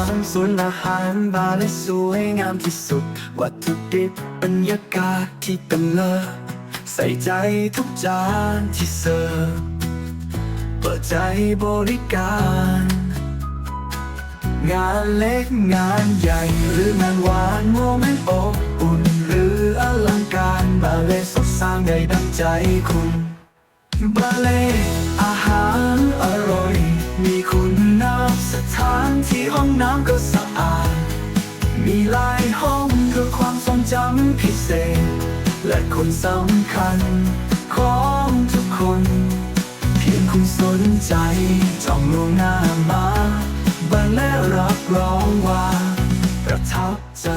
างสวนอาหารบาร์และสวยงามที่สุด วัตถุดิบบรรยากาศที่เป็นเลิศใส่ใจทุกจานที่เสิร์ฟเปิดใจบริการ งานเล็กงานใหญ่หรืองานหวานโมเมนต์อบอุ่น หรืออลังการบาเลสดสร้างได้ดังใจคุณบาเล ห้องน้ำก็สะอาด มีหลายห้องเพื่อความทรงจำพิเศษ และคนสำคัญ ของทุกคน เพียงคุณสนใจจ้องลงหน้ามาบันและรับรองว่า ประทับใจ